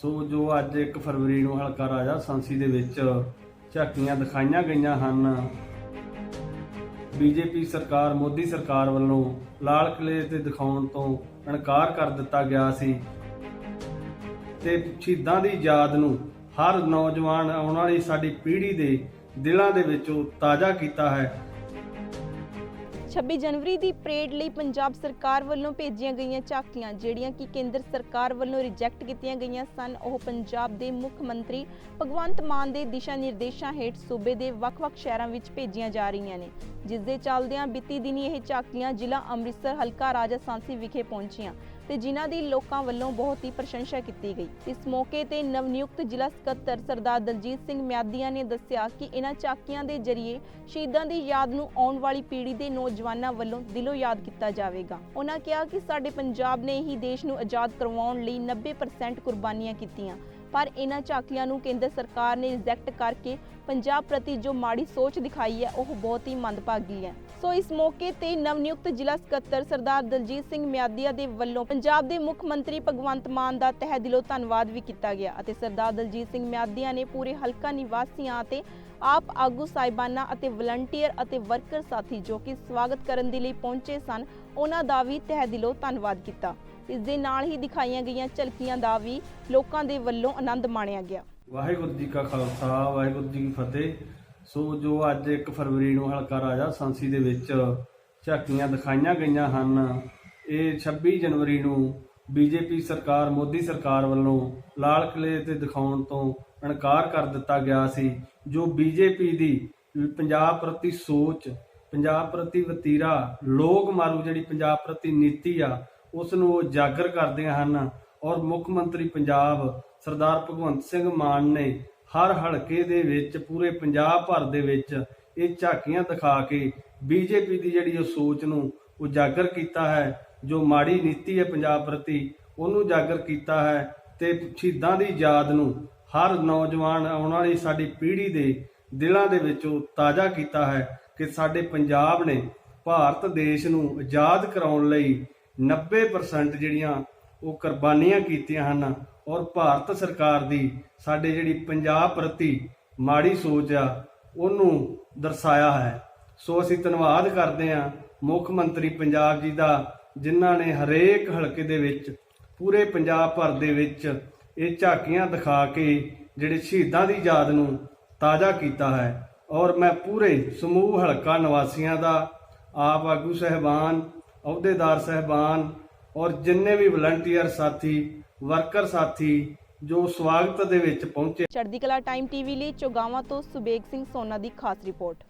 ਸੋ ਜੋ ਅੱਜ 1 ਫਰਵਰੀ ਨੂੰ ਹਲਕਾ ਰਾਜਾ ਸਾਂਸੀ ਦੇ ਵਿੱਚ ਝਾਕੀਆਂ ਦਿਖਾਈਆਂ ਗਈਆਂ ਹਨ, ਬੀਜੇਪੀ ਸਰਕਾਰ, ਮੋਦੀ ਸਰਕਾਰ ਵੱਲੋਂ ਲਾਲ ਕਿਲੇ ਤੇ ਦਿਖਾਉਣ ਤੋਂ ਇਨਕਾਰ ਕਰ ਦਿੱਤਾ ਗਿਆ ਸੀ ਤੇ ਸ਼ਹੀਦਾਂ ਦੀ ਯਾਦ ਨੂੰ ਹਰ ਨੌਜਵਾਨ ਆਉਣ ਵਾਲੀ ਸਾਡੀ ਪੀੜ੍ਹੀ ਦੇ ਦਿਲਾਂ ਦੇ ਵਿੱਚੋਂ ਤਾਜ਼ਾ ਕੀਤਾ ਹੈ। 26 ਜਨਵਰੀ ਦੀ ਪਰੇਡ ਲਈ ਪੰਜਾਬ ਸਰਕਾਰ ਵੱਲੋਂ ਭੇਜੀਆਂ ਗਈਆਂ ਝਾਕੀਆਂ, ਜਿਹੜੀਆਂ ਕਿ ਕੇਂਦਰ ਸਰਕਾਰ ਵੱਲੋਂ ਰਿਜੈਕਟ ਕੀਤੀਆਂ ਗਈਆਂ ਸਨ। ਉਹ ਪੰਜਾਬ ਦੇ ਮੁੱਖ ਮੰਤਰੀ ਭਗਵੰਤ ਮਾਨ ਦੇ ਦਿਸ਼ਾ ਨਿਰਦੇਸ਼ਾਂ ਹੇਠ ਸੂਬੇ ਦੇ ਵੱਖ-ਵੱਖ ਸ਼ਹਿਰਾਂ ਵਿੱਚ ਭੇਜੀਆਂ ਜਾ ਰਹੀਆਂ ਨੇ, ਜਿਸ ਦੇ ਚੱਲਦਿਆਂ ਬੀਤੀ ਦਿਨੀ ਇਹ ਝਾਕੀਆਂ ਜ਼ਿਲ੍ਹਾ ਅੰਮ੍ਰਿਤਸਰ, ਹਲਕਾ ਰਾਜਾ ਸਾਂਸੀ ਵਿਖੇ ਪਹੁੰਚੀਆਂ। ਤੇ ਜਿਨ੍ਹਾਂ ਦੀ ਲੋਕਾਂ ਵੱਲੋਂ ਬਹੁਤ ਹੀ ਪ੍ਰਸ਼ੰਸਾ ਕੀਤੀ ਗਈ। ਇਸ ਮੌਕੇ ਤੇ ਨਵਨਿਯੁਕਤ ਜ਼ਿਲ੍ਹਾ ਸਕੱਤਰ ਸਰਦਾਰ ਦਲਜੀਤ ਸਿੰਘ ਮਿਆਦੀਆਂ ਨੇ ਦੱਸਿਆ ਕਿ ਇਹਨਾਂ ਚਾਕੀਆਂ ਦੇ ਜ਼ਰੀਏ ਸ਼ਹੀਦਾਂ ਦੀ ਯਾਦ ਨੂੰ ਆਉਣ ਵਾਲੀ ਪੀੜ੍ਹੀ ਦੇ ਨੌਜਵਾਨਾਂ ਵੱਲੋਂ ਦਿਲੋਂ ਯਾਦ ਕੀਤਾ ਜਾਵੇਗਾ। ਉਹਨਾਂ ਕਿਹਾ ਕਿ ਸਾਡੇ ਪੰਜਾਬ ਨੇ ਹੀ ਦੇਸ਼ ਨੂੰ ਆਜ਼ਾਦ ਕਰਵਾਉਣ ਲਈ 90% ਕੁਰਬਾਨੀਆਂ ਕੀਤੀਆਂ। ਪਰ ਇਹਨਾਂ ਝਾਕੀਆਂ ਨੂੰ ਕੇਂਦਰ ਸਰਕਾਰ ਨੇ ਰਿਜੈਕਟ ਕਰਕੇ ਪੰਜਾਬ ਪ੍ਰਤੀ ਜੋ ਮਾੜੀ ਸੋਚ ਦਿਖਾਈ ਹੈ, ਉਹ ਬਹੁਤ ਹੀ ਮੰਦਭਾਗੀ ਹੈ। ਸੋ ਇਸ ਮੌਕੇ ਤੇ ਨਵਨਿਯੁਕਤ ਜ਼ਿਲ੍ਹਾ ਸਕੱਤਰ ਸਰਦਾਰ ਦਲਜੀਤ ਸਿੰਘ ਮਿਆਦੀਆ ਦੇ ਵੱਲੋਂ ਪੰਜਾਬ ਦੇ ਮੁੱਖ ਮੰਤਰੀ ਭਗਵੰਤ ਮਾਨ ਦਾ ਤਹਿ ਦਿਲੋਂ ਧੰਨਵਾਦ ਵੀ ਕੀਤਾ ਗਿਆ ਅਤੇ ਸਰਦਾਰ ਦਲਜੀਤ ਸਿੰਘ ਮਿਆਦੀਆ ਨੇ ਪੂਰੇ ਹਲਕਾ ਨਿਵਾਸੀਆਂ ਅਤੇ ਆਪ ਆਗੂ ਸਾਹਿਬਾਨਾਂ ਅਤੇ ਵਲੰਟੀਅਰ ਅਤੇ ਵਰਕਰ ਸਾਥੀ ਜੋ ਕਿ ਸਵਾਗਤ ਕਰਨ ਦੇ ਲਈ ਪਹੁੰਚੇ ਸਨ, ਉਹਨਾਂ ਦਾ ਵੀ ਤਹਿ ਦਿਲੋਂ ਧੰਨਵਾਦ ਕੀਤਾ। ਇਸ ਦੇ ਨਾਲ ਹੀ ਦਿਖਾਈਆਂ ਗਈਆਂ ਝਲਕੀਆਂ ਦਾ ਵੀ ਲੋਕਾਂ ਦੇ ਵੱਲੋਂ ਆਨੰਦ ਮਾਣਿਆ ਗਿਆ। ਵਾਹਿਗੁਰੂ ਜੀ ਕਾ ਖਾਲਸਾ, ਵਾਹਿਗੁਰੂ ਜੀ ਕੀ ਫਤਿਹ। ਸੋ ਜੋ ਅੱਜ 1 ਫਰਵਰੀ ਨੂੰ ਹਲਕਾ ਰਾਜਾ ਸਾਂਸੀ ਦੇ ਵਿੱਚ ਝਾਕੀਆਂ ਦਿਖਾਈਆਂ ਗਈਆਂ ਹਨ, ਇਹ 26 ਜਨਵਰੀ ਨੂੰ ਬੀਜੇਪੀ ਸਰਕਾਰ, ਮੋਦੀ ਸਰਕਾਰ ਵੱਲੋਂ ਲਾਲ ਕਿਲੇ ਤੇ ਦਿਖਾਉਣ ਤੋਂ ਇਨਕਾਰ ਕਰ ਦਿੱਤਾ ਗਿਆ ਸੀ, ਜੋ ਬੀਜੇਪੀ ਦੀ ਪੰਜਾਬ ਪ੍ਰਤੀ ਸੋਚ, ਪੰਜਾਬ ਪ੍ਰਤੀ ਵਤੀਰਾ, ਲੋਕ ਮਾਰੂ ਜਿਹੜੀ ਪੰਜਾਬ ਪ੍ਰਤੀ ਨੀਤੀ ਆ ਉਸ ਨੂੰ ਉਜਾਗਰ ਕਰਦੀਆਂ ਹਨ ਔਰ ਮੁੱਖ ਮੰਤਰੀ ਪੰਜਾਬ ਸਰਦਾਰ ਭਗਵੰਤ ਸਿੰਘ ਮਾਨ ਨੇ ਹਰ ਹਲਕੇ ਦੇ ਵਿੱਚ, ਪੂਰੇ ਪੰਜਾਬ ਭਰ ਦੇ ਵਿੱਚ ਇਹ ਝਾਕੀਆਂ ਦਿਖਾ ਕੇ ਬੀਜੇਪੀ ਦੀ ਜਿਹੜੀ ਉਹ ਸੋਚ ਨੂੰ ਉਜਾਗਰ ਕੀਤਾ ਹੈ, ਜੋ ਮਾੜੀ ਨੀਤੀ ਹੈ ਪੰਜਾਬ ਪ੍ਰਤੀ, ਉਹਨੂੰ ਉਜਾਗਰ ਕੀਤਾ ਹੈ ਤੇ ਸ਼ਹੀਦਾਂ ਦੀ ਯਾਦ ਨੂੰ ਹਰ ਨੌਜਵਾਨ ਆਉਣ ਵਾਲੀ ਸਾਡੀ ਪੀੜ੍ਹੀ ਦੇ ਦਿਲਾਂ ਦੇ ਵਿੱਚੋਂ ਤਾਜ਼ਾ ਕੀਤਾ ਹੈ ਕਿ ਸਾਡੇ ਪੰਜਾਬ ਨੇ ਭਾਰਤ ਦੇਸ਼ ਨੂੰ ਆਜ਼ਾਦ ਕਰਾਉਣ ਲਈ 90% ਜਿਹੜੀਆਂ ਉਹ ਕੁਰਬਾਨੀਆਂ ਕੀਤੀਆਂ ਹਨ ਔਰ ਭਾਰਤ ਸਰਕਾਰ ਦੀ ਸਾਡੇ ਜਿਹੜੀ ਪੰਜਾਬ ਪ੍ਰਤੀ ਮਾੜੀ ਸੋਚ ਆ, ਉਹਨੂੰ ਦਰਸਾਇਆ ਹੈ। ਸੋ ਅਸੀਂ ਧੰਨਵਾਦ ਕਰਦੇ ਹਾਂ ਮੁੱਖ ਮੰਤਰੀ ਪੰਜਾਬ ਜੀ ਦਾ, ਜਿਨ੍ਹਾਂ ਨੇ ਹਰੇਕ ਹਲਕੇ ਦੇ ਵਿੱਚ, ਪੂਰੇ ਪੰਜਾਬ ਭਰ ਦੇ ਵਿੱਚ ਇਹ ਝਾਕੀਆਂ ਦਿਖਾ ਕੇ ਜਿਹੜੇ ਸ਼ਹੀਦਾਂ ਦੀ ਯਾਦ ਨੂੰ ਤਾਜ਼ਾ ਕੀਤਾ ਹੈ। ਔਰ ਮੈਂ ਪੂਰੇ ਸਮੂਹ ਹਲਕਾ ਨਿਵਾਸੀਆਂ ਦਾ, ਆਪ ਆਗੂ ਸਹਿਬਾਨ ਅਹੁਦੇਦਾਰ ਸਹਿਬਾਨ ਔਰ ਜਿੰਨੇ ਵੀ ਵਲੰਟੀਅਰ ਸਾਥੀ, ਵਰਕਰ ਸਾਥੀ ਜੋ ਸਵਾਗਤ ਦੇ ਵਿੱਚ ਪਹੁੰਚੇ। ਚੜ੍ਹਦੀ ਕਲਾ ਟਾਈਮ ਟੀਵੀ ਲਈ ਚੋਗਾਵਾਂ ਤੋਂ ਸੁਬੇਗ ਸਿੰਘ ਸੋਨਾ ਦੀ ਖਾਸ ਰਿਪੋਰਟ।